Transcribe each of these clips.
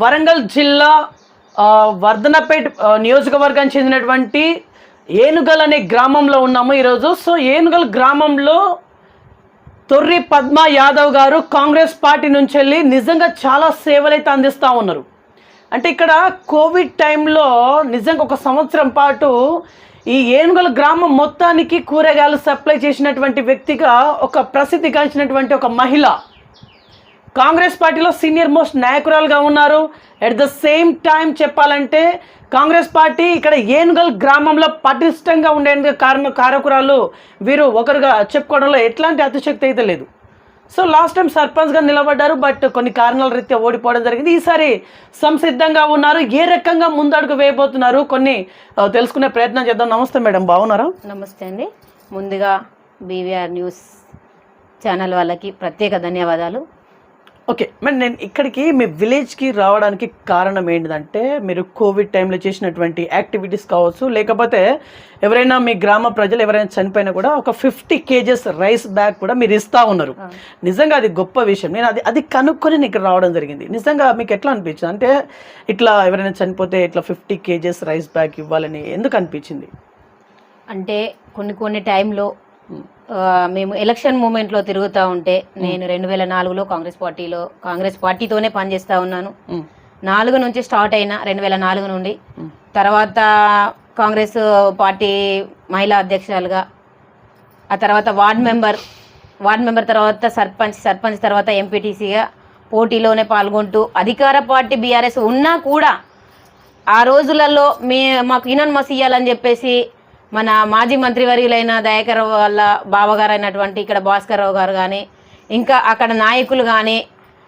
వరంగల్ జిల్లా వర్ధనపేట్ నియోజకవర్గానికి చెందినటువంటి ఏనుగల్ అనే గ్రామంలో ఉన్నాము ఈరోజు. సో ఏనుగల్ గ్రామంలో తొర్రి పద్మ యాదవ్ గారు కాంగ్రెస్ పార్టీ నుంచి వెళ్ళి నిజంగా చాలా సేవలైతే అందిస్తూ ఉన్నారు. అంటే ఇక్కడ కోవిడ్ టైంలో నిజంగా ఒక సంవత్సరం పాటు ఈ ఏనుగల గ్రామం మొత్తానికి కూరగాయలు సప్లై చేసినటువంటి వ్యక్తిగా ఒక ప్రసిద్ధి గాంచినటువంటి ఒక మహిళ కాంగ్రెస్ పార్టీలో సీనియర్ మోస్ట్ నాయకురాలుగా ఉన్నారు. ఎట్ ద సేమ్ టైం చెప్పాలంటే కాంగ్రెస్ పార్టీ ఇక్కడ ఏనుగల్ గ్రామంలో పటిష్టంగా ఉండేందుకు కారణ కారకురాలు. వీరు ఒకరుగా చెప్పుకోవడంలో ఎట్లాంటి అతిశక్తి అయితే లేదు. సో లాస్ట్ టైం సర్పంచ్గా నిలబడ్డారు బట్ కొన్ని కారణాల రీత్యా ఓడిపోవడం జరిగింది. ఈసారి సంసిద్ధంగా ఉన్నారు ఏ రకంగా ముందడుగు వేయబోతున్నారు కొన్ని తెలుసుకునే ప్రయత్నం చేద్దాం. నమస్తే మేడం బాగున్నారా? నమస్తే అండి. ముందుగా బీవీఆర్ న్యూస్ ఛానల్ వాళ్ళకి ప్రత్యేక ధన్యవాదాలు. ఓకే మరి నేను ఇక్కడికి మీ విలేజ్కి రావడానికి కారణం ఏంటిదంటే మీరు కోవిడ్ టైంలో చేసినటువంటి యాక్టివిటీస్ కావచ్చు లేకపోతే ఎవరైనా మీ గ్రామ ప్రజలు ఎవరైనా చనిపోయినా కూడా ఒక ఫిఫ్టీ కేజెస్ రైస్ బ్యాగ్ కూడా మీరు ఇస్తూ ఉన్నారు. నిజంగా అది గొప్ప విషయం. నేను అది అది కనుక్కొని ఇక్కడ రావడం జరిగింది. నిజంగా మీకు ఎట్లా అనిపించింది? అంటే ఇట్లా ఎవరైనా చనిపోతే ఇట్లా ఫిఫ్టీ కేజెస్ రైస్ బ్యాగ్ ఇవ్వాలని ఎందుకు అనిపించింది? అంటే కొన్ని కొన్ని టైంలో మేము ఎలక్షన్ మూమెంట్లో తిరుగుతూ ఉంటే నేను రెండు వేల నాలుగులో కాంగ్రెస్ పార్టీలో కాంగ్రెస్ పార్టీతోనే పనిచేస్తూ ఉన్నాను. నాలుగు నుంచి స్టార్ట్ అయిన రెండు వేల నాలుగు నుండి. తర్వాత కాంగ్రెస్ పార్టీ మహిళా అధ్యక్షురాలుగా ఆ తర్వాత వార్డ్ మెంబర్ వార్డ్ మెంబర్ తర్వాత సర్పంచ్ సర్పంచ్ తర్వాత ఎంపీటీసీగా పోటీలోనే పాల్గొంటూ అధికార పార్టీ బీఆర్ఎస్ ఉన్నా కూడా ఆ రోజులలో మీ మాకు ఇనన్మస్ ఇయ్యాలని చెప్పేసి మన మాజీ మంత్రివర్యులైన దయాకర్ వాళ్ళ బావగారు అయినటువంటి ఇక్కడ భాస్కర్ రావు గారు కానీ ఇంకా అక్కడ నాయకులు కానీ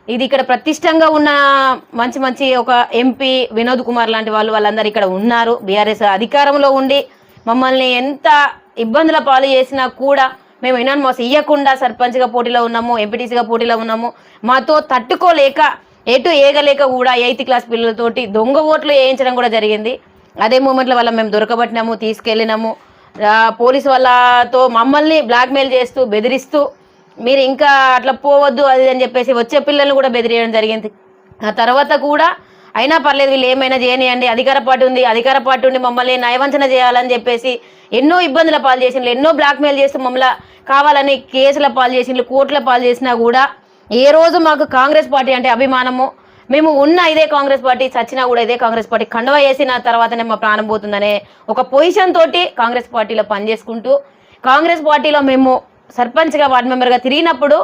ఇది ఇక్కడ ప్రతిష్టంగా ఉన్న మంచి మంచి ఒక ఎంపీ వినోద్ కుమార్ లాంటి వాళ్ళు వాళ్ళందరూ ఇక్కడ ఉన్నారు. బీఆర్ఎస్ అధికారంలో ఉండి మమ్మల్ని ఎంత ఇబ్బందుల పాలు చేసినా కూడా మేము ఇనాన్మోస్ ఇయ్యకుండా సర్పంచ్గా పోటీలో ఉన్నాము ఎంపీటీసీగా పోటీలో ఉన్నాము. మాతో తట్టుకోలేక ఎటు ఏగలేక కూడా ఎయిత్ క్లాస్ పిల్లలతోటి దొంగ ఓట్లు వేయించడం కూడా జరిగింది. అదే మూమెంట్లో వల్ల మేము దొరకబట్టినాము తీసుకెళ్ళినాము. పోలీసు వాళ్ళతో మమ్మల్ని బ్లాక్మెయిల్ చేస్తూ బెదిరిస్తూ మీరు ఇంకా అట్లా పోవద్దు అది అని చెప్పేసి వచ్చే పిల్లల్ని కూడా బెదిరేయడం జరిగింది. ఆ తర్వాత కూడా అయినా పర్లేదు వీళ్ళు ఏమైనా చేయనియండి అధికార పార్టీ ఉంది అధికార పార్టీ ఉండి మమ్మల్ని నయవంచన చేయాలని చెప్పేసి ఎన్నో ఇబ్బందుల పాలు చేసిండ్రు ఎన్నో బ్లాక్మెయిల్ చేస్తూ మమ్మల్ని కావాలని కేసుల పాలు చేసిండ్రు కోర్టుల పాలు చేసినా కూడా ఏ రోజు మాకు కాంగ్రెస్ పార్టీ అంటే అభిమానము మేము ఉన్న ఇదే కాంగ్రెస్ పార్టీ చచ్చినా కూడా ఇదే కాంగ్రెస్ పార్టీ. కండవ వేసిన తర్వాతనే మా ప్రాణం పోతుందనే ఒక పొజిషన్ తోటి కాంగ్రెస్ పార్టీలో పనిచేసుకుంటూ కాంగ్రెస్ పార్టీలో మేము సర్పంచ్గా వార్డు మెంబర్గా తిరిగినప్పుడు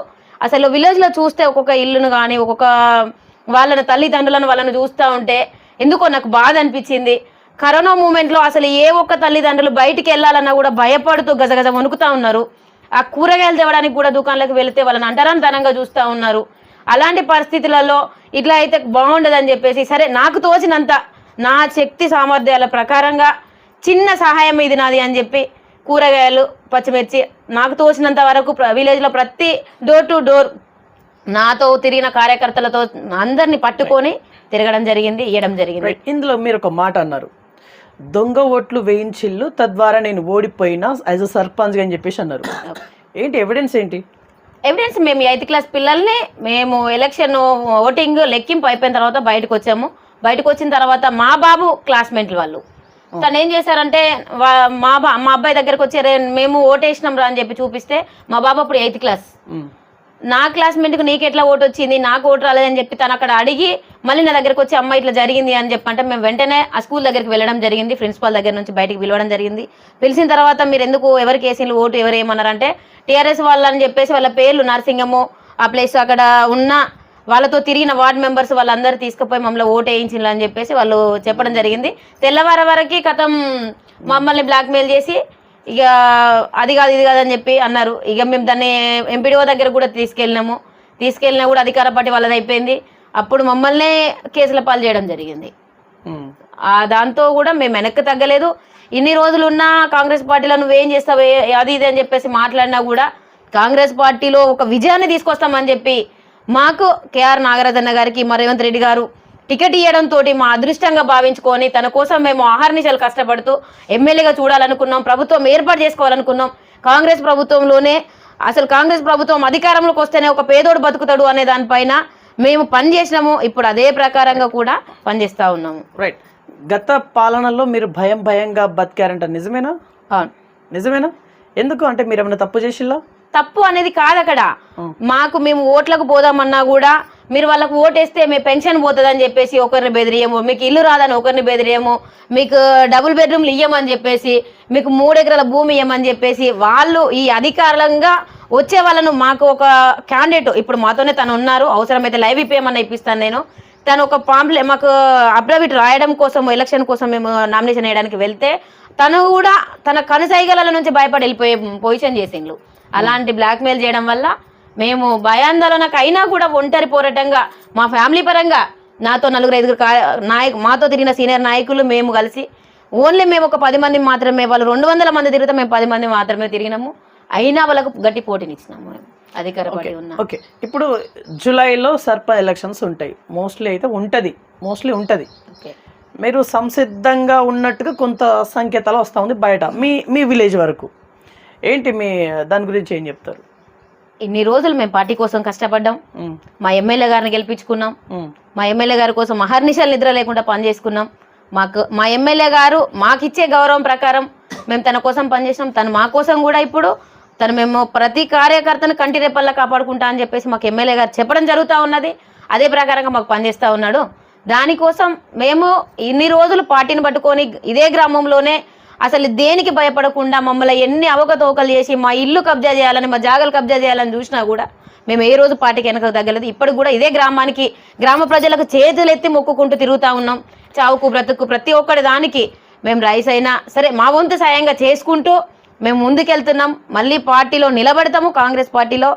అసలు విలేజ్లో చూస్తే ఒక్కొక్క ఇల్లును కానీ ఒక్కొక్క వాళ్ళని తల్లిదండ్రులను వాళ్ళని చూస్తూ ఉంటే ఎందుకో నాకు బాధ అనిపించింది. కరోనా మూమెంట్లో అసలు ఏ ఒక్క తల్లిదండ్రులు బయటికి వెళ్ళాలన్నా కూడా భయపడుతూ గజగజ వణుకుతూ ఉన్నారు. ఆ కూరగాయలు తేవడానికి కూడా దుకాణాలకు వెళితే వాళ్ళని అంటరాంతనంగా చూస్తూ ఉన్నారు. అలాంటి పరిస్థితులలో ఇట్లా అయితే బాగుండదని చెప్పేసి సరే నాకు తోచినంత నా శక్తి సామర్థ్యాల ప్రకారంగా చిన్న సహాయం ఇది నాది అని చెప్పి కూరగాయలు పచ్చిమిర్చి నాకు తోచినంత వరకు విలేజ్లో ప్రతి డోర్ టు డోర్ నాతో తిరిగిన కార్యకర్తలతో అందరిని పట్టుకొని తిరగడం జరిగింది ఇవ్వడం జరిగింది. ఇందులో మీరు ఒక మాట అన్నారు. దొంగ ఓట్లు వేయించిల్లు తద్వారా నేను ఓడిపోయినా యాజ్ అ సర్పంచ్ అని చెప్పేసి అన్నారు. ఏంటి ఎవిడెన్స్ ఏంటి? ఎవిడెన్స్ మేము ఎయిత్ క్లాస్ పిల్లల్ని మేము ఎలక్షన్ ఓటింగ్ లెక్కింపు అయిపోయిన తర్వాత బయటకు వచ్చాము. బయటకు వచ్చిన తర్వాత మా బాబు క్లాస్మేట్లు వాళ్ళు. తను ఏం చేశారంటే మా మా అబ్బాయి దగ్గరకు వచ్చి "రే, మేము ఓటేసినాం రా అని చెప్పి చూపిస్తే మా బాబు అప్పుడు ఎయిత్ క్లాస్ నా క్లాస్మేట్కి నీకు ఎట్లా ఓటు వచ్చింది? నాకు ఓటు రాలేదని చెప్పి తను అక్కడ అడిగి మళ్ళీ నా దగ్గరకు వచ్చి అమ్మ ఇట్లా జరిగింది అని చెప్పి అంటే మేము వెంటనే ఆ స్కూల్ దగ్గరికి వెళ్ళడం జరిగింది. ప్రిన్సిపాల్ దగ్గర నుంచి బయటకు పిలవడం జరిగింది. పిలిచిన తర్వాత మీరు ఎందుకు ఎవరికి వేసిన ఓటు ఎవరు ఏమన్నారంటే టీఆర్ఎస్ వాళ్ళని చెప్పేసి వాళ్ళ పేర్లు నరసింగము ఆ ప్లేస్ అక్కడ ఉన్న వాళ్ళతో తిరిగిన వార్డ్ మెంబర్స్ వాళ్ళందరూ తీసుకుపోయి మమ్మల్ని ఓటు వేయించిండ్రు అని చెప్పేసి వాళ్ళు చెప్పడం జరిగింది. తెల్లవారి వరకు కథం మమ్మల్ని బ్లాక్మెయిల్ చేసి ఇక అది కాదు ఇది కాదని చెప్పి అన్నారు. ఇక మేము దాన్ని ఎంపీడీఓ దగ్గర కూడా తీసుకెళ్ళినాము. తీసుకెళ్ళినా కూడా అధికార పార్టీ వాళ్ళది అయిపోయింది. అప్పుడు మమ్మల్నే కేసుల పాలు చేయడం జరిగింది. ఆ దాంతో కూడా మేము వెనక్కి తగ్గలేదు. ఇన్ని రోజులు ఉన్నా కాంగ్రెస్ పార్టీలో నువ్వేం చేస్తావు ఏ- అది ఇది అని చెప్పేసి మాట్లాడినా కూడా కాంగ్రెస్ పార్టీలో ఒక విజయాన్ని తీసుకొస్తామని చెప్పి మాకు కేఆర్ నాగరాజన్న గారికి మా రేవంత్ రెడ్డి గారు టికెట్ ఇవ్వడంతో మా అదృష్టంగా భావించుకొని తన కోసం మేము ఆహార్నిశలు కష్టపడుతూ ఎమ్మెల్యేగా చూడాలనుకున్నాం ప్రభుత్వం ఏర్పాటు చేసుకోవాలనుకున్నాం. కాంగ్రెస్ ప్రభుత్వంలోనే అసలు కాంగ్రెస్ ప్రభుత్వం అధికారంలోకి వస్తేనే ఒక పేదోడు బతుకుతాడు అనే దానిపైన మేము పని చేసినాము. ఇప్పుడు అదే ప్రకారంగా కూడా పనిచేస్తూ ఉన్నాము. రైట్ గత పాలనలో మీరు భయం భయంగా బతికారంట. నిజమేనా? అవును. నిజమేనా? ఎందుకు? అంటే మీరు ఏమైనా తప్పు చేసిల్లా? తప్పు అనేది కాదు అక్కడ. మాకు మేము ఓట్లకు పోదామన్నా కూడా మీరు వాళ్ళకు ఓటేస్తే మీ పెన్షన్ పోతుందని చెప్పేసి ఒకరిని బెదిరియము మీకు ఇల్లు రాదని ఒకరిని బెదిరియము మీకు డబుల్ బెడ్రూమ్లు ఇయ్యమని చెప్పేసి మీకు మూడెకరాల భూమి ఇయ్యమని చెప్పేసి వాళ్ళు ఈ అధికారంగా వచ్చే వాళ్ళను మాకు ఒక క్యాండిడేట్ ఇప్పుడు మాతోనే తను ఉన్నారు అవసరమైతే లైవ్ ఇప్పేయమన్నా ఇప్పిస్తాను నేను. తను ఒక పాంప్లే మాకు అప్డవిట్ రాయడం కోసం ఎలక్షన్ కోసం మేము నామినేషన్ వేయడానికి వెళ్తే తను కూడా తన కనుసైగల నుంచి భయపడి వెళ్ళిపోయే పొజిషన్ చేసిండ్రు అలాంటి బ్లాక్మెయిల్ చేయడం వల్ల మేము భయాందోళనకు అయినా కూడా ఒంటరి పోరాటంగా మా ఫ్యామిలీ పరంగా నాతో నలుగురు ఐదుగురు నాయకు మాతో తిరిగిన సీనియర్ నాయకులు మేము కలిసి ఓన్లీ మేము ఒక పది మంది మాత్రమే వాళ్ళు రెండు వందల మంది తిరిగితే మేము పది మంది మాత్రమే తిరిగినాము. అయినా వాళ్ళకు గట్టి పోటీని ఇచ్చినాము మేము. అధికార ఓకే ఇప్పుడు జూలైలో సర్ప ఎలక్షన్స్ ఉంటాయి. మోస్ట్లీ అయితే ఉంటుంది. మోస్ట్లీ ఉంటుంది. మీరు సంసిద్ధంగా ఉన్నట్టుగా కొంత సంకేతాలు వస్తూ ఉంది బయట. మీ మీ విలేజ్ వరకు. ఏంటి మీ దాని గురించి ఏం చెప్తారు? ఇన్ని రోజులు మేము పార్టీ కోసం కష్టపడ్డాం. మా ఎమ్మెల్యే గారిని గెలిపించుకున్నాం. మా ఎమ్మెల్యే గారి కోసం అహర్నిశలు నిద్ర లేకుండా పనిచేసుకున్నాం మాకు మా ఎమ్మెల్యే గారు మాకు ఇచ్చే గౌరవం ప్రకారం మేము తన కోసం పనిచేసినాం తను మా కోసం కూడా ఇప్పుడు తను మేము ప్రతి కార్యకర్తను కంటి రెప్పల్లా కాపాడుకుంటా అని చెప్పేసి మాకు ఎమ్మెల్యే గారు చెప్పడం జరుగుతూ ఉన్నది. అదే ప్రకారంగా మాకు పనిచేస్తూ ఉన్నాడు. దానికోసం మేము ఇన్ని రోజులు పార్టీని పట్టుకొని ఇదే గ్రామంలోనే అసలు దేనికి భయపడకుండా మమ్మల్ని ఎన్ని అవకతవకలు చేసి మా ఇల్లు కబ్జా చేయాలని మా జాగలు కబ్జా చేయాలని చూసినా కూడా మేము ఏ రోజు పార్టీకి వెనక తగ్గలేదు. ఇప్పటికి కూడా ఇదే గ్రామానికి గ్రామ ప్రజలకు చేతులు ఎత్తి మొక్కుకుంటూ తిరుగుతూ ఉన్నాం. చావుకు బ్రతుకు ప్రతి ఒక్కటి దానికి మేము రైస్ అయినా సరే మా వంతు సాయంగా చేసుకుంటూ మేము ముందుకెళ్తున్నాం. మళ్ళీ పార్టీలో నిలబడతాము కాంగ్రెస్ పార్టీలో.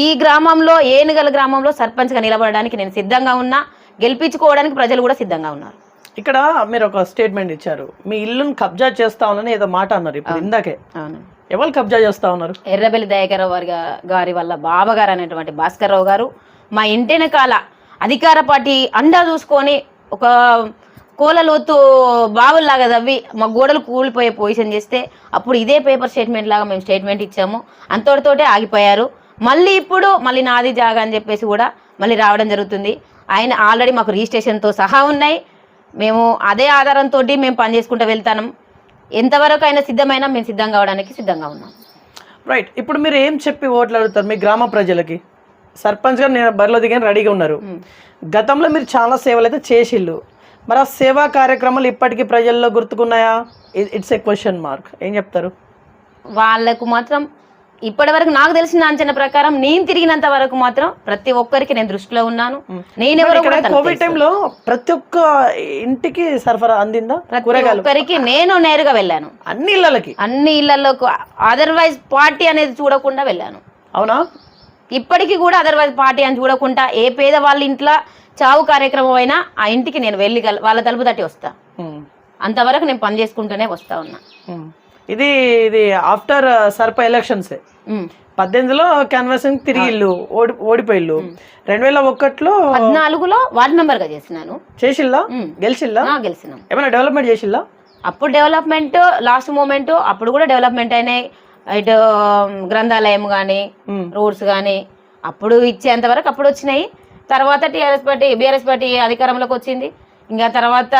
ఈ గ్రామంలో ఏనుగల గ్రామంలో సర్పంచ్గా నిలబడడానికి నేను సిద్ధంగా ఉన్నా. గెలిపించుకోవడానికి ప్రజలు కూడా సిద్ధంగా ఉన్నారు. ఇక్కడ మీరు ఒక స్టేట్మెంట్ ఇచ్చారు. మీ ఇల్లును కబ్జా చేస్తా ఉన్నారని ఏదో మాట అన్నారు ఇప్పుడు ఇందాకే. అవును. ఎవరు కబ్జా చేస్తా ఉన్నారు ఎర్రబెల్లి దయాకరావు వారి గారి వల్ల బావగారు అనేటువంటి భాస్కర్రావు గారు మా ఇంటి వెనకాల అధికార పార్టీ అండా చూసుకొని ఒక కోలలోతు బావుల్లాగా తవ్వి మా గోడలు కూలిపోయే పొజిషన్ చేస్తే అప్పుడు ఇదే పేపర్ స్టేట్మెంట్ లాగా మేము స్టేట్మెంట్ ఇచ్చాము. అంతటితోటే ఆగిపోయారు. మళ్ళీ ఇప్పుడు మళ్ళీ నాది జాగా అని చెప్పేసి కూడా మళ్ళీ రావడం జరుగుతుంది. ఆయన ఆల్రెడీ మాకు రిజిస్ట్రేషన్తో సహా ఉన్నాయి. మేము అదే ఆధారంతో మేము పని చేసుకుంటూ వెళ్తాం ఎంతవరకు అయినా సిద్ధమైనా మేము సిద్ధం కావడానికి సిద్ధంగా ఉన్నాం. రైట్ ఇప్పుడు మీరు ఏం చెప్పి ఓట్లు అడుగుతారు మీ గ్రామ ప్రజలకి? సర్పంచ్గా నేను బరిలో దిగాను రెడీగా ఉన్నారు. గతంలో మీరు చాలా సేవలు అయితే చేసిళ్ళు. మరి ఆ సేవా కార్యక్రమాలు ఇప్పటికీ ప్రజల్లో గుర్తుకున్నాయా? ఇట్స్ ఏ క్వశ్చన్ మార్క్ ఏం చెప్తారు? వాళ్ళకు మాత్రం ఇప్పటి వరకు నాకు తెలిసిన అంచనా ప్రకారం నేను తిరిగినంత వరకు మాత్రం ప్రతి ఒక్కరికి నేను దృష్టిలో ఉన్నాను. తనకు కోవిడ్. టైంలో ప్రతి ఒక్క ఇంటికి సరఫరా అందిందా? ప్రతి ఒక్కరికి నేను నేరుగా వెళ్ళాను. అన్ని ఇళ్ళకి అన్ని ఇళ్ళలోకి అదర్వైజ్ పార్టీ అనేది చూడకుండా వెళ్ళాను. అవునా? ఇప్పటికీ కూడా అదర్వైజ్ పార్టీ అని చూడకుండా ఏ పేదవాళ్ళ ఇంట్లో చావు కార్యక్రమం అయినా ఆ ఇంటికి నేను వెళ్ళి వాళ్ళ తలుపు తట్టి వస్తా. అంతవరకు నేను పని చేసుకుంటూనే వస్తా ఉన్నా. ఇది ఇది ఆఫ్టర్ సర్ప ఎలక్షన్సే. పద్దెనిమిదిలో క్యాన్వాసింగ్ తిరిగిళ్ళు ఓడి ఓడిపోయిళ్ళు రెండు వేల ఒకటిలో పద్నాలుగులో వార్డ్ మెంబర్గా చేసినాను. చేసిల్లా. గెలిచిల్లా? గెలిచినాం. ఏమైనా డెవలప్మెంట్ చేసిల్లా? అప్పుడు డెవలప్మెంట్ లాస్ట్ మూమెంట్ అప్పుడు కూడా డెవలప్మెంట్ అయినాయి. ఇటు గ్రంథాలయం కానీ. రోడ్స్ కానీ అప్పుడు ఇచ్చేంత వరకు అప్పుడు వచ్చినాయి. తర్వాత టీఆర్ఎస్ పార్టీ బీఆర్ఎస్ పార్టీ అధికారంలోకి వచ్చింది. ఇంకా తర్వాత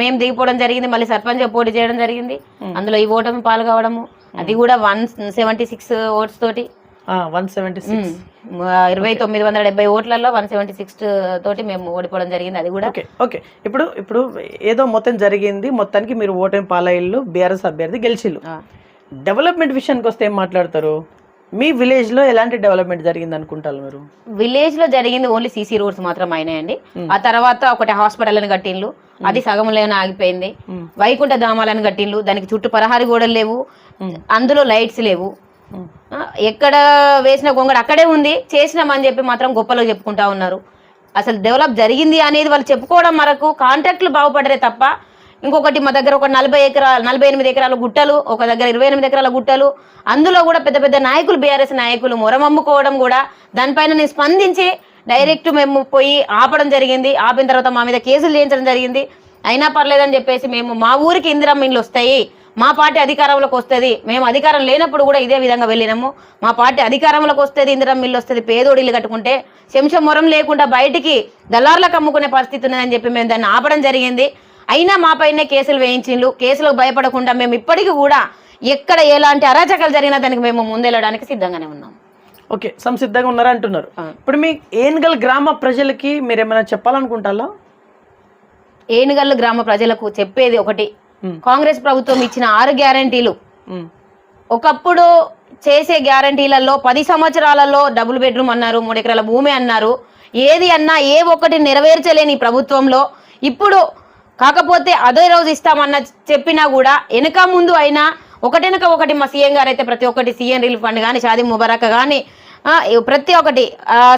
మేము దిగిపోవడం జరిగింది మళ్ళీ సర్పంచ్ పోటీ చేయడం జరిగింది. అందులో ఈ ఓటమి పాల్గొవడము అది కూడా వన్ సెవెంటీ సిక్స్ ఓట్స్ తోటి. వన్ సెవెంటీ సిక్స్ ఉమ్, ఇరవై తొమ్మిది వందల డెబ్బై ఓట్లలో వన్ సెవెంటీ సిక్స్ తోటి మేము ఓడిపోవడం జరిగింది అది కూడా. Okay okay. ఇప్పుడు ఇప్పుడు ఏదో మొత్తం జరిగింది మొత్తానికి మీరు ఓటమి పాలయిల్లు బీఆర్ఎస్ అభ్యర్థి గెలిచిల్లు. డెవలప్మెంట్ విషయానికి వస్తే ఏం మాట్లాడతారు? మీ విలేజ్లో ఎలాంటి డెవలప్మెంట్ జరిగింది అనుకుంటారు మీరు? విలేజ్లో జరిగింది ఓన్లీ సీసీ రోడ్స్ మాత్రం అయినాయండి. ఆ తర్వాత ఒకటి హాస్పిటల్ అని కట్టిండ్లు అది సగంలోనే ఆగిపోయింది. మ్మ్. వైకుంఠ ధామాలని కట్టిండ్లు. దానికి చుట్టూ పరహారి గోడలు లేవు. అందులో లైట్స్ లేవు. ఎక్కడ వేసిన గొంగడు అక్కడే ఉంది. చేసినామని చెప్పి మాత్రం గొప్పలో చెప్పుకుంటా ఉన్నారు. అసలు డెవలప్ జరిగింది అనేది వాళ్ళు చెప్పుకోవడం వరకు కాంట్రాక్ట్లు బాగుపడరే తప్ప ఇంకొకటి మా దగ్గర ఒక నలభై ఎకరాలు నలభై ఎనిమిది ఎకరాల గుట్టలు ఒక దగ్గర ఇరవై ఎనిమిది ఎకరాల గుట్టలు. అందులో కూడా పెద్ద పెద్ద నాయకులు బీఆర్ఎస్ నాయకులు మొరమమ్ముకోవడం కూడా దానిపైన నేను స్పందించి డైరెక్ట్ మేము పోయి ఆపడం జరిగింది. ఆపిన తర్వాత మా మీద కేసులు చేయించడం జరిగింది. అయినా పర్లేదని చెప్పేసి మేము మా ఊరికి ఇందిరమ్మ ఇండ్లు వస్తాయి. మా పార్టీ అధికారంలోకి వస్తుంది. మేము అధికారం లేనప్పుడు కూడా ఇదే విధంగా వెళ్ళినాము. మా పార్టీ అధికారంలోకి వస్తుంది ఇందిరా మిల్లు వస్తుంది పేదోడిల్లు కట్టుకుంటే శంశం మొరం లేకుండా బయటికి దళార్లకు అమ్ముకునే పరిస్థితి ఉన్నదని చెప్పి మేము దాన్ని ఆపడం జరిగింది. అయినా మా పైనే కేసులు వేయించిండ్రు కేసులకు భయపడకుండా మేము ఇప్పటికీ కూడా ఎక్కడ ఎలాంటి అరాచకాలు జరిగినా దానికి మేము ముందెళ్ళడానికి సిద్ధంగానే ఉన్నాం. ఓకే సంసిద్ధంగా ఉన్నారా అంటున్నారు. ఇప్పుడు మీ ఏనుగల్ గ్రామ ప్రజలకి మీరు ఏమైనా చెప్పాలనుకుంటారా? ఏనుగల్లు గ్రామ ప్రజలకు చెప్పేది ఒకటి. కాంగ్రెస్ ప్రభుత్వం ఇచ్చిన ఆరు గ్యారంటీలు. ఒకప్పుడు చేసే గ్యారంటీలలో పది సంవత్సరాలలో డబుల్ బెడ్రూమ్ అన్నారు మూడు ఎకరాల భూమి అన్నారు. ఏది అన్నా ఏ ఒక్కటి నెరవేర్చలేని ప్రభుత్వంలో ఇప్పుడు కాకపోతే అదే రోజు ఇస్తామన్న చెప్పినా కూడా వెనక ముందు అయినా ఒకటెనక ఒకటి మా సీఎం గారు అయితే ప్రతి ఒక్కటి సీఎం రిలీఫ్ ఫండ్ కానీ షాదీ ముబారక్ కానీ ప్రతి ఒక్కటి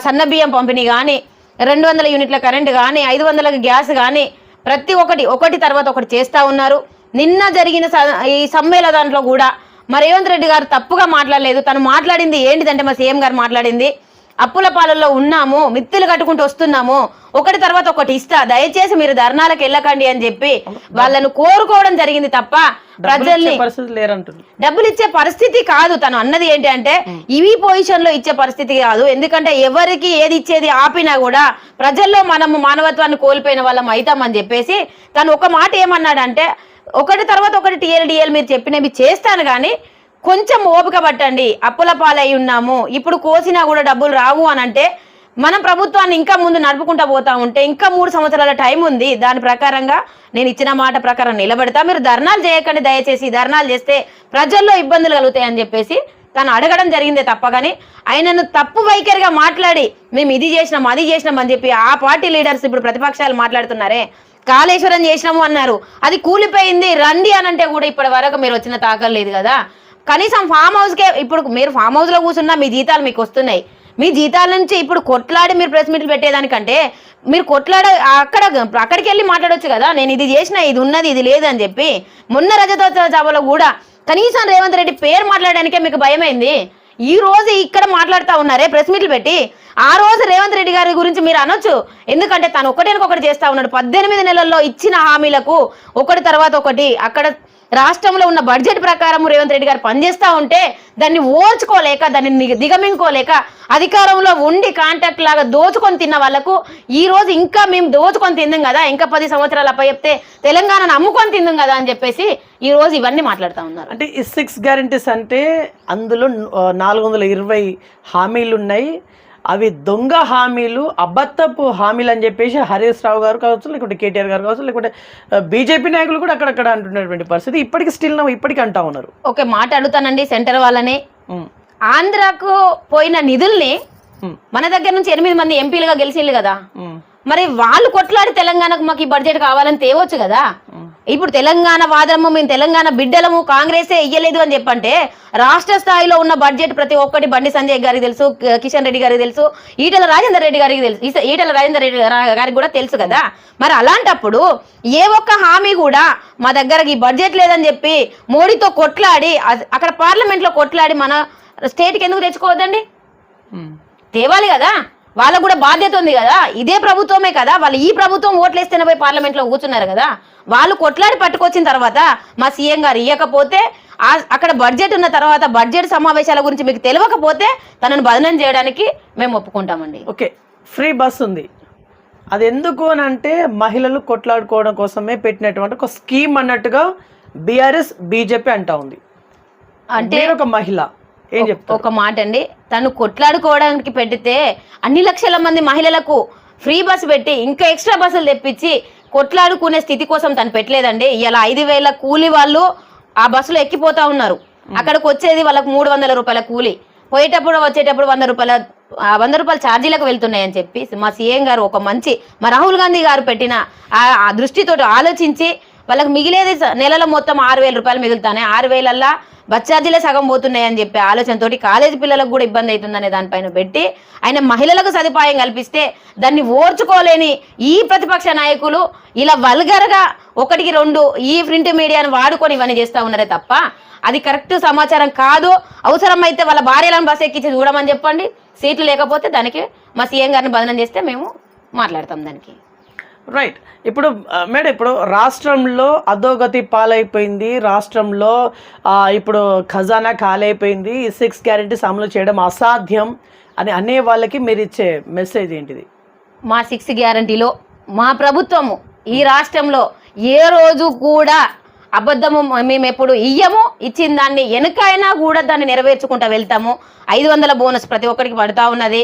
సన్న బియ్యం పంపిణీ కానీ రెండు వందల యూనిట్ల కరెంట్ కానీ ఐదు వందలకు గ్యాస్ కానీ ప్రతి ఒక్కటి ఒకటి తర్వాత ఒకటి చేస్తూ ఉన్నారు. నిన్న జరిగిన స- ఈ సమ్మేళన దాంట్లో కూడా మా రేవంత్ రెడ్డి గారు తప్పుగా మాట్లాడలేదు. తను మాట్లాడింది ఏంటిదంటే మా సీఎం గారు మాట్లాడింది అప్పుల పాలల్లో ఉన్నాము మిత్తులు కట్టుకుంటూ వస్తున్నాము. ఒకటి తర్వాత ఒకటి ఇస్తా. దయచేసి మీరు ధర్నాలకు వెళ్ళకండి అని చెప్పి వాళ్ళను కోరుకోవడం జరిగింది తప్ప ప్రజల్ని డబ్బులు ఇచ్చే పరిస్థితి కాదు తను అన్నది ఏంటి అంటే ఇవి పొజిషన్లో ఇచ్చే పరిస్థితి కాదు. ఎందుకంటే ఎవరికి ఏది ఇచ్చేది ఆపినా కూడా ప్రజల్లో మనము మానవత్వాన్ని కోల్పోయిన వాళ్ళం అవుతామని చెప్పేసి తను ఒక మాట ఏమన్నాడంటే ఒకటి తర్వాత ఒకటి టీఎల్ డిఎల్ మీరు చెప్పినవి చేస్తాను కానీ కొంచెం ఓపిక పట్టండి అప్పుల పాలై ఉన్నాము. ఇప్పుడు కోసినా కూడా డబ్బులు రావు అని అంటే మనం ప్రభుత్వాన్ని ఇంకా ముందు నడుపుకుంటా పోతా ఉంటే ఇంకా మూడు సంవత్సరాల టైం ఉంది. దాని ప్రకారంగా నేను ఇచ్చిన మాట ప్రకారం నిలబెడతా. మీరు ధర్నాలు చేయకండి దయచేసి. ధర్నాలు చేస్తే ప్రజల్లో ఇబ్బందులు కలుగుతాయని చెప్పేసి తను అడగడం జరిగిందే తప్ప కానీ ఆయనను తప్పు వైఖరిగా మాట్లాడి మేము ఇది చేసినాం అది చేసినాం అని చెప్పి ఆ పార్టీ లీడర్స్ ఇప్పుడు ప్రతిపక్షాలు మాట్లాడుతున్నారే. కాళేశ్వరం చేసినాము అన్నారు. అది కూలిపోయింది. రండి అని అంటే కూడా ఇప్పటి వరకు మీరు వచ్చిన తాకలేదు లేదు కదా. కనీసం ఫామ్ హౌస్కే ఇప్పుడు మీరు ఫామ్ హౌస్లో కూర్చున్నా మీ జీతాలు మీకు వస్తున్నాయి. మీ జీతాల నుంచి ఇప్పుడు కొట్లాడి మీరు ప్రెస్ మీట్లు పెట్టేదానికంటే మీరు కొట్లాడ అక్కడ అక్కడికి వెళ్ళి మాట్లాడొచ్చు కదా. నేను ఇది చేసిన ఇది ఉన్నది ఇది లేదని చెప్పి మొన్న రజతోత్సవ సభలో కూడా కనీసం రేవంత్ రెడ్డి పేరు మాట్లాడడానికే మీకు భయమైంది. ఈ రోజు ఇక్కడ మాట్లాడుతూ ఉన్నారే ప్రెస్ మీట్లు పెట్టి. ఆ రోజు రేవంత్ రెడ్డి గారి గురించి మీరు అనొచ్చు. ఎందుకంటే తను ఒకటేనొకటి చేస్తా ఉన్నాడు. పద్దెనిమిది నెలల్లో ఇచ్చిన హామీలకు ఒకటి తర్వాత ఒకటి అక్కడ రాష్ట్రంలో ఉన్న బడ్జెట్ ప్రకారం రేవంత్ రెడ్డి గారు పనిచేస్తూ ఉంటే దాన్ని ఓర్చుకోలేక దాన్ని దిగమింగుకోలేక అధికారంలో ఉండి కాంటాక్ట్ లాగా దోచుకొని తిన్న వాళ్ళకు ఈ రోజు ఇంకా మేము దోచుకొని తిందాం కదా ఇంకా పది సంవత్సరాలు అప్ప చెప్తే తెలంగాణను అమ్ముకొని తిందాం కదా అని చెప్పేసి ఈ రోజు ఇవన్నీ మాట్లాడుతూ ఉన్నారు. అంటే ఈ సిక్స్ గ్యారంటీస్ అంటే అందులో నాలుగు వందల ఇరవై హామీలు ఉన్నాయి అవి దొంగ హామీలు అబద్ధపు హామీలు అని చెప్పేసి హరీష్ రావు గారు కావచ్చు లేకుంటే కేటీఆర్ గారు కావచ్చు లేకుంటే బీజేపీ నాయకులు కూడా అక్కడక్కడ అంటున్నటువంటి పరిస్థితి. ఇప్పటికి స్టిల్ ఇప్పటికీ అంటా ఉన్నారు. ఓకే మాట అడుగుతానండి సెంటర్ వాళ్ళని. ఆంధ్రాకు పోయిన నిధుల్ని మన దగ్గర నుంచి ఎనిమిది మంది ఎంపీలుగా గెలిచిండ్రు కదా. మరి వాళ్ళు కొట్లాడి తెలంగాణకు మాకు ఈ బడ్జెట్ కావాలని తేవచ్చు కదా. ఇప్పుడు తెలంగాణ వాదము మేము తెలంగాణ బిడ్డలము కాంగ్రెసే ఇయ్యలేదు అని చెప్పంటే రాష్ట్ర స్థాయిలో ఉన్న బడ్జెట్ ప్రతి ఒక్కటి బండి సంజయ్ గారికి తెలుసు కిషన్ రెడ్డి గారికి తెలుసు ఈటల రాజేందర్ రెడ్డి గారికి తెలుసు ఈటల రాజేందర్ రెడ్డి గారికి కూడా తెలుసు కదా మరి అలాంటప్పుడు ఏ ఒక్క హామీ కూడా మా దగ్గరకి ఈ బడ్జెట్ లేదని చెప్పి మోడీతో కొట్లాడి అక్కడ పార్లమెంట్లో కొట్లాడి మన స్టేట్కి ఎందుకు తెచ్చుకోవద్దండి. తేవాలి కదా వాళ్ళకు కూడా బాధ్యత ఉంది కదా. ఇదే ప్రభుత్వమే కదా. వాళ్ళు ఈ ప్రభుత్వం ఓట్లేస్తేనే పోయి పార్లమెంట్లో కూర్చున్నారు కదా. వాళ్ళు కొట్లాడి పట్టుకొచ్చిన తర్వాత మా సీఎం గారు ఇవ్వకపోతే అక్కడ బడ్జెట్ ఉన్న తర్వాత బడ్జెట్ సమావేశాల గురించి మీకు తెలియకపోతే తనను బదనం చేయడానికి మేము ఒప్పుకుంటామండి. ఓకే. ఫ్రీ బస్ ఉంది. అది ఎందుకు అని అంటే మహిళలు కొట్లాడుకోవడం కోసమే పెట్టినటువంటి ఒక స్కీమ్ అన్నట్టుగా బీఆర్ఎస్ బీజేపీ అంటా ఉంది. అంటే ఒక మహిళ. ఏం చెప్తారు? ఒక మాట అండి. తను కొట్లాడుకోవడానికి పెడితే అన్ని లక్షల మంది మహిళలకు ఫ్రీ బస్ పెట్టి ఇంకా ఎక్స్ట్రా బస్సులు తెప్పించి కొట్లాడుకునే స్థితి కోసం తను పెట్టలేదండి. ఇలా ఐదు వేల కూలి వాళ్ళు ఆ బస్సులో ఎక్కిపోతా ఉన్నారు. అక్కడికి వచ్చేది వాళ్ళకు మూడు వందల రూపాయల కూలి. పోయేటప్పుడు వచ్చేటప్పుడు వంద రూపాయల ఆ వంద రూపాయల ఛార్జీలకు వెళ్తున్నాయని చెప్పి మా సీఎం గారు ఒక మంచి మా రాహుల్ గాంధీ గారు పెట్టిన ఆ- దృష్టితో ఆలోచించి వాళ్ళకి మిగిలేది నెలలో మొత్తం ఆరు వేల రూపాయలు మిగులుతానే ఆరు వేలల్లా బస్ సగం పోతున్నాయని చెప్పి ఆలోచనతో కాలేజీ పిల్లలకు కూడా ఇబ్బంది అవుతుందనే దానిపైన పెట్టి ఆయన మహిళలకు సదుపాయం కల్పిస్తే దాన్ని ఓర్చుకోలేని ఈ ప్రతిపక్ష నాయకులు ఇలా వల్గర్గా ఒకటికి రెండు ఈ ప్రింట్ మీడియాను వాడుకొని ఇవన్నీ చేస్తా ఉన్నారే తప్ప అది కరెక్ట్ సమాచారం కాదు. అవసరమైతే వాళ్ళ భార్యలను బస్ ఎక్కించి చూడమని చెప్పండి. సీట్లు లేకపోతే దానికి మా సీఎం గారిని బదనం చేస్తే మేము మాట్లాడతాం దానికి. రైట్ ఇప్పుడు మేడం ఇప్పుడు రాష్ట్రంలో అధోగతి పాలైపోయింది. రాష్ట్రంలో ఇప్పుడు ఖజానా ఖాళీ ఈ సిక్స్ గ్యారెంటీస్ అమలు చేయడం అసాధ్యం అని అనే వాళ్ళకి మీరు ఇచ్చే మెసేజ్ ఏంటిది? మా సిక్స్ గ్యారంటీలో మా ప్రభుత్వము ఈ రాష్ట్రంలో ఏ రోజు కూడా అబద్ధము మేము ఎప్పుడు ఇయ్యము. ఇచ్చిన దాన్ని వెనకైనా కూడా దాన్ని నెరవేర్చుకుంటూ వెళ్తాము. ఐదు వందల బోనస్ ప్రతి ఒక్కరికి పడుతూ ఉన్నది.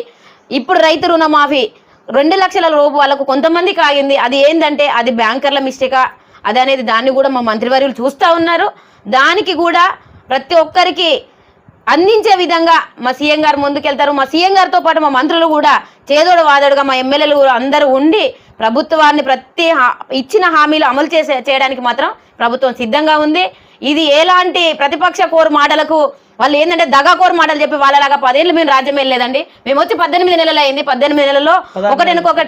ఇప్పుడు రైతు రుణమాఫీ రెండు లక్షల లోపు వాళ్ళకు కొంతమందికి ఆగింది అది ఏంటంటే అది బ్యాంకర్ల మిస్టేకా అది అనేది దాన్ని కూడా మా మంత్రివర్యులు చూస్తూ ఉన్నారు. దానికి కూడా ప్రతి ఒక్కరికి అందించే విధంగా మా సీఎం గారు ముందుకెళ్తారు. మా సీఎం గారితో పాటు మా మంత్రులు కూడా చేదోడు వాదోడుగా మా ఎమ్మెల్యేలు కూడా అందరూ ఉండి ప్రభుత్వాన్ని ప్రతి హా- ఇచ్చిన హామీలు అమలు చేసే చేయడానికి మాత్రం ప్రభుత్వం సిద్ధంగా ఉంది. ఇది ఎలాంటి ప్రతిపక్ష కోరు మాటలకు వాళ్ళు ఏంటంటే దగాకోరు మాటలు చెప్పి వాళ్ళలాగా పదేళ్ళు మేము రాజ్యం వెళ్ళలేదండి. మేము వచ్చి పద్దెనిమిది నెలలు అయింది. పద్దెనిమిది నెలల్లో ఒకటినొక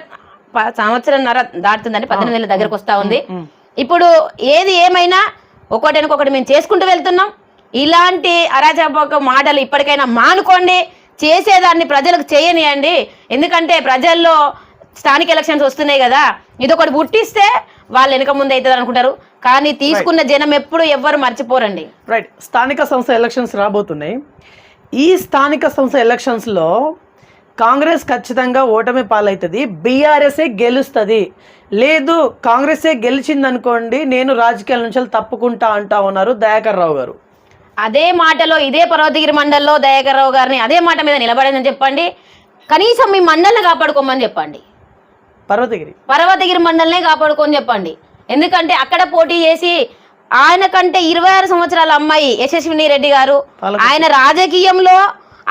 సంవత్సరంన్నర దాటుతుందండి. పద్దెనిమిది నెలల దగ్గరకు వస్తా ఉంది. ఇప్పుడు ఏది ఏమైనా ఒకటినొకటి మేము చేసుకుంటూ వెళ్తున్నాం. ఇలాంటి అరాచక మాటలు ఇప్పటికైనా మానుకోండి. చేసేదాన్ని ప్రజలకు చేయనియండి. ఎందుకంటే ప్రజల్లో స్థానిక ఎలక్షన్స్ వస్తున్నాయి కదా. ఇది ఒకటి పుట్టిస్తే వాళ్ళు వెనక ముందు అవుతుంది అనుకుంటారు. కానీ తీసుకున్న జనం ఎప్పుడు ఎవ్వరు మర్చిపోరండి. రైట్ స్థానిక సంస్థ ఎలక్షన్స్ రాబోతున్నాయి. ఈ స్థానిక సంస్థ ఎలక్షన్స్లో కాంగ్రెస్ ఖచ్చితంగా ఓటమి పాలవుతుంది బీఆర్ఎస్ఏ గెలుస్తుంది. లేదు కాంగ్రెసే గెలిచిందనుకోండి నేను రాజకీయాల నుంచి తప్పుకుంటా అంటా ఉన్నారు దయాకర్ రావు గారు. అదే మాటలో ఇదే పర్వతగిరి మండల్లో దయాకర్ రావు గారిని అదే మాట మీద నిలబడని చెప్పండి. కనీసం మీ మండలిని కాపాడుకోమని చెప్పండి. పర్వతగిరి. పర్వతగిరి మండలనే కాపాడుకొని చెప్పండి. ఎందుకంటే అక్కడ పోటీ చేసి ఆయన కంటే ఇరవై ఆరు సంవత్సరాల అమ్మాయి యశస్విని రెడ్డి గారు. ఆయన రాజకీయంలో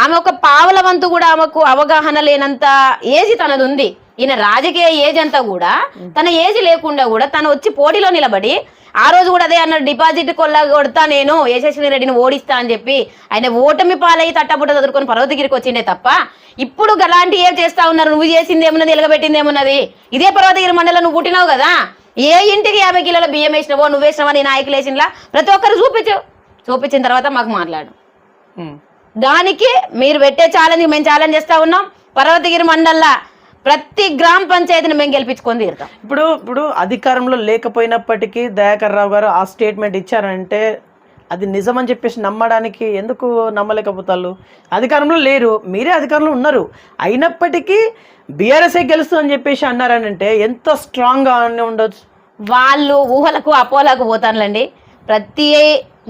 ఆమె ఒక పావల వంతు కూడా ఆమెకు అవగాహన లేనంత ఏజ్ తనది ఉంది ఈయన రాజకీయ ఏజ్ అంతా కూడా తన ఏజ్ లేకుండా కూడా తను వచ్చి పోటీలో నిలబడి ఆ రోజు కూడా అదే అన్నాడు డిపాజిట్ కొల్లా కొడతా నేను యశస్విని రెడ్డిని ఓడిస్తా అని చెప్పి ఆయన ఓటమి పాలయ్యి తట్టబుట్ట చదువుకొని పర్వతగిరికి వచ్చిండే తప్ప ఇప్పుడు అలాంటి ఏం చేస్తా ఉన్నారు? నువ్వు చేసింది ఏమున్నది? ఎలగబెట్టింది ఏమున్నది? ఇదే పర్వతగిరి మండలం నువ్వు పుట్టినావు కదా? ఏ ఇంటికి యాభై కిలోల బియ్యం వేసినావో నువ్వు వేసినావా? నీ నాయకులు వేసినలా? ప్రతి ఒక్కరు చూపించు. చూపించిన తర్వాత మాకు మాట్లాడు. దానికి మీరు పెట్టే ఛాలెంజ్ మేము ఛాలెంజ్ చేస్తా ఉన్నాం. పర్వతగిరి మండల్లా ప్రతి గ్రామ పంచాయతీని మేము గెలిపించుకొని తీరుతాం. ఇప్పుడు ఇప్పుడు అధికారంలో లేకపోయినప్పటికీ దయాకర్ రావు గారు ఆ స్టేట్మెంట్ ఇచ్చారంటే అది నిజమని చెప్పేసి నమ్మడానికి ఎందుకు నమ్మలేకపోతారు అధికారంలో లేరు మీరే అధికారంలో ఉన్నారు. అయినప్పటికీ బీఆర్ఎస్ఏ గెలుస్తుందని చెప్పేసి అన్నారనంటే ఎంత స్ట్రాంగ్గా ఉండొచ్చు? వాళ్ళు ఊహలకు అపోలకు పోతానులండి. ప్రతి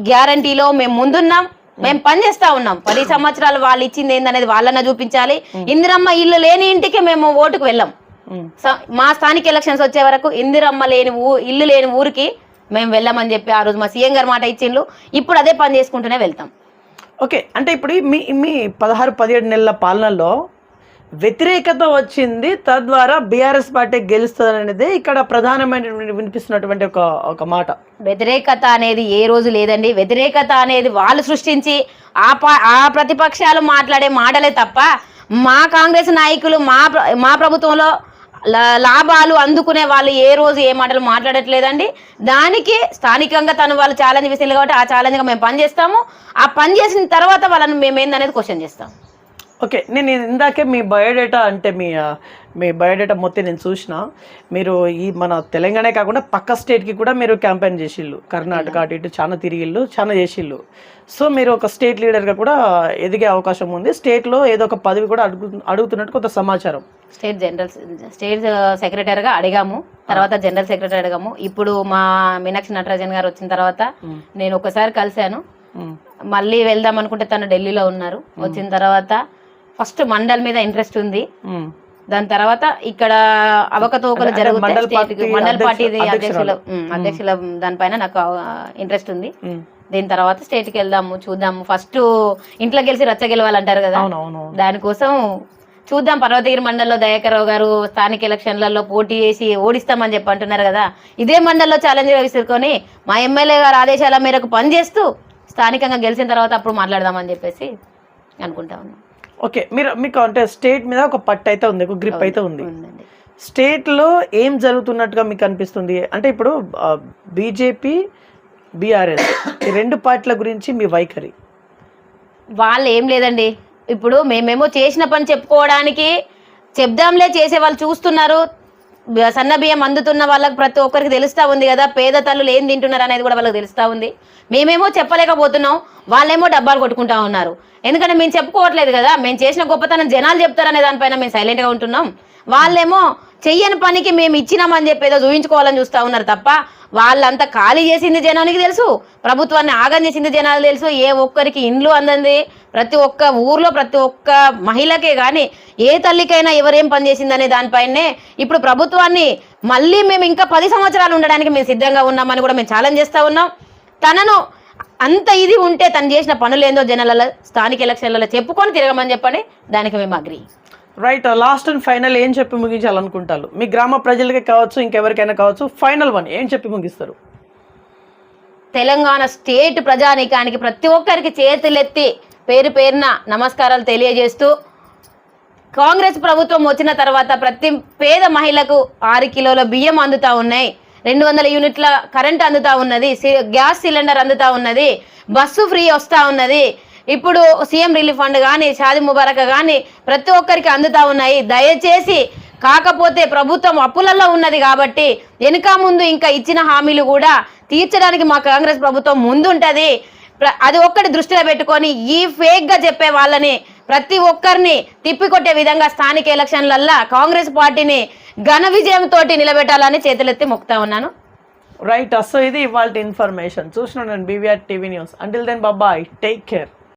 గ్యారంటీలో మేము ముందున్నాం. మేము. పనిచేస్తా ఉన్నాం. పది సంవత్సరాలు వాళ్ళు ఇచ్చింది ఏందనేది వాళ్ళన్న చూపించాలి. ఇందిరమ్మ ఇల్లు లేని ఇంటికి మేము ఓటుకు వెళ్ళాం. మా స్థానిక ఎలక్షన్స్ వచ్చే వరకు ఇందిరమ్మ లేని ఊ ఇల్లు లేని ఊరికి మేము వెళ్ళామని చెప్పి ఆ రోజు మా సీఎం గారు మాట ఇచ్చిండ్రు. ఇప్పుడు అదే పని చేసుకుంటూనే వెళ్తాం. ఓకే. అంటే ఇప్పుడు మీ మీ పదహారు పదిహేడు నెలల పాలనలో వ్యతిరేకత వచ్చింది తద్వారా బీఆర్ఎస్ పార్టీ గెలుస్తుంది అనేది ఇక్కడ ప్రధానమైన వినిపిస్తున్నటువంటి ఒక ఒక మాట. వ్యతిరేకత అనేది ఏ రోజు లేదండి. వ్యతిరేకత అనేది వాళ్ళు సృష్టించి ఆ ఆ ప్రతిపక్షాలు మాట్లాడే మాటలే తప్ప మా కాంగ్రెస్ నాయకులు మా మా ప్రభుత్వంలో లా- లాభాలు అందుకునే వాళ్ళు ఏ రోజు ఏ మాటలు మాట్లాడట్లేదండి. దానికి స్థానికంగా తను వాళ్ళు ఛాలెంజ్ విసిరు కాబట్టి ఆ ఛాలెంజ్గా మేము పనిచేస్తాము. ఆ పని చేసిన తర్వాత వాళ్ళని మేము ఏందనేది క్వశ్చన్ చేస్తాం. ఓకే నేను ఇందాకే మీ బయోడేటా అంటే మీ మీ బయోడేటా మొత్తం నేను చూసిన మీరు ఈ మన తెలంగాణ కాకుండా పక్క స్టేట్కి కూడా మీరు క్యాంపెయిన్ చేసిళ్ళు. కర్ణాటక అటు ఇటు చాలా తిరిగిళ్ళు చాలా చేసిళ్ళు. సో మీరు ఒక స్టేట్ లీడర్గా కూడా ఎదిగే అవకాశం ఉంది. స్టేట్లో ఏదో ఒక పదవి కూడా అడుగు అడుగుతున్నట్టు కొంత సమాచారం. స్టేట్ జనరల్ స్టేట్ సెక్రటరీగా అడిగాము. తర్వాత జనరల్ సెక్రటరీ అడిగాము. ఇప్పుడు మా మీనాక్షి నటరాజన్ గారు వచ్చిన తర్వాత నేను ఒకసారి కలిశాను. ఉమ్. మళ్ళీ వెళ్దాం అనుకుంటే తను ఢిల్లీలో ఉన్నారు. వచ్చిన తర్వాత ఫస్ట్ మండల్ మీద ఇంట్రెస్ట్ ఉంది. దాని తర్వాత ఇక్కడ అవకతవకలు జరుగుతాయి మండల్ స్టేట్ పార్టీ అధ్యక్షుల అధ్యక్షుల దానిపైన నాకు ఇంట్రెస్ట్ ఉంది. దీని తర్వాత స్టేట్కి వెళ్దాము చూద్దాము. ఫస్ట్ ఇంట్లో గెలిచి రచ్చ గెలవాలంటారు కదా? దానికోసం చూద్దాం. పర్వతగిరి మండలంలో దయాకర్రావు గారు స్థానిక ఎలక్షన్లలో పోటీ చేసి ఓడిస్తామని చెప్పి అంటున్నారు కదా? ఇదే మండల్లో ఛాలెంజ్ విసురుకొని మా ఎమ్మెల్యే గారు ఆదేశాల మేరకు పనిచేస్తూ స్థానికంగా గెలిచిన తర్వాత అప్పుడు మాట్లాడదామని చెప్పేసి అనుకుంటా ఉన్నాం. ఓకే మీరు మీకు అంటే స్టేట్ మీద ఒక పట్టు అయితే ఉంది ఒక గ్రిప్ అయితే ఉంది. స్టేట్లో ఏం జరుగుతున్నట్టుగా మీకు అనిపిస్తుంది? అంటే ఇప్పుడు బీజేపీ బీఆర్ఎస్ ఈ రెండు పార్టీల గురించి మీ వైఖరి. వాళ్ళు ఏం లేదండి. ఇప్పుడు మేమేమో చేసిన పని చెప్పుకోవడానికి చెప్దాంలే చేసే వాళ్ళు చూస్తున్నారు. సన్న బియ్యం అందుతున్న వాళ్ళకి ప్రతి ఒక్కరికి తెలుస్తూ ఉంది కదా పేద తల్లులు ఏం తింటున్నారు అనేది కూడా వాళ్ళకి తెలుస్తూ ఉంది. మేమేమో చెప్పలేకపోతున్నాం వాళ్ళేమో డబ్బాలు కొట్టుకుంటా ఉన్నారు. ఎందుకంటే మేము చెప్పుకోవట్లేదు కదా మేము చేసిన గొప్పతనం జనాలు చెప్తారనే దానిపైన మేము సైలెంట్గా ఉంటున్నాం. వాళ్ళేమో చెయ్యని పనికి మేము ఇచ్చినామని చెప్పి ఏదో చూపించుకోవాలని చూస్తూ ఉన్నారు తప్ప వాళ్ళంతా ఖాళీ చేసింది జనానికి తెలుసు ప్రభుత్వాన్ని ఆగం చేసింది జనాలు తెలుసు ఏ ఒక్కరికి ఇండ్లు అందంది ప్రతి ఒక్క ఊర్లో ప్రతి ఒక్క మహిళకే కానీ ఏ తల్లికైనా ఎవరేం పని చేసిందనే దానిపైనే ఇప్పుడు ప్రభుత్వాన్ని మళ్ళీ మేము ఇంకా పది సంవత్సరాలు ఉండడానికి మేము సిద్ధంగా ఉన్నామని కూడా మేము ఛాలెంజ్ చేస్తూ ఉన్నాం. తనను అంత ఇది ఉంటే తను చేసిన పనులు ఏందో జనాలలో స్థానిక ఎలక్షన్లలో చెప్పుకొని తిరగమని చెప్పండి. దానికి మేము agree right last and final ఏం చెప్పి ముగించాలనుకుంటారు? మీ గ్రామ ప్రజలకే కావచ్చు ఇంకెవరికైనా కావచ్చు ఫైనల్ వన్ ఏం చెప్పి ముగిస్తారు? తెలంగాణ స్టేట్ ప్రజానీకానికి ప్రతి ఒక్కరికి చేతులెత్తి పేరు పేరున నమస్కారాలు తెలియజేస్తూ కాంగ్రెస్ ప్రభుత్వం వచ్చిన తర్వాత ప్రతి పేద మహిళకు ఆరు కిలోల బియ్యం అందుతా ఉన్నాయి. రెండు వందల యూనిట్ల కరెంట్ అందుతా ఉన్నది సి- గ్యాస్ సిలిండర్ అందుతా ఉన్నది బస్సు ఫ్రీ వస్తూ ఉన్నది. ఇప్పుడు సీఎం రిలీఫ్ ఫండ్ కానీ షాది ముబారక్ కానీ ప్రతి ఒక్కరికి అందుతా ఉన్నాయి. దయచేసి కాకపోతే ప్రభుత్వం అప్పులలో ఉన్నది కాబట్టి వెనుక ముందు ఇంకా ఇచ్చిన హామీలు కూడా తీర్చడానికి మా కాంగ్రెస్ ప్రభుత్వం ముందుంటది. ప్ర- అది ఒక్కటి దృష్టిలో పెట్టుకొని ఈ ఫేక్గా చెప్పే వాళ్ళని ప్రతి ఒక్కరిని తిప్పికొట్టే విధంగా స్థానిక ఎలక్షన్లల్లా కాంగ్రెస్ పార్టీని ఘన విజయంతో నిలబెట్టాలని చేతులెత్తి మొక్తా ఉన్నాను. రైట్ అస్సో ఇది ఇవాళ ఇన్ఫర్మేషన్. చూసిన BVR TV news. Until then bye bye take care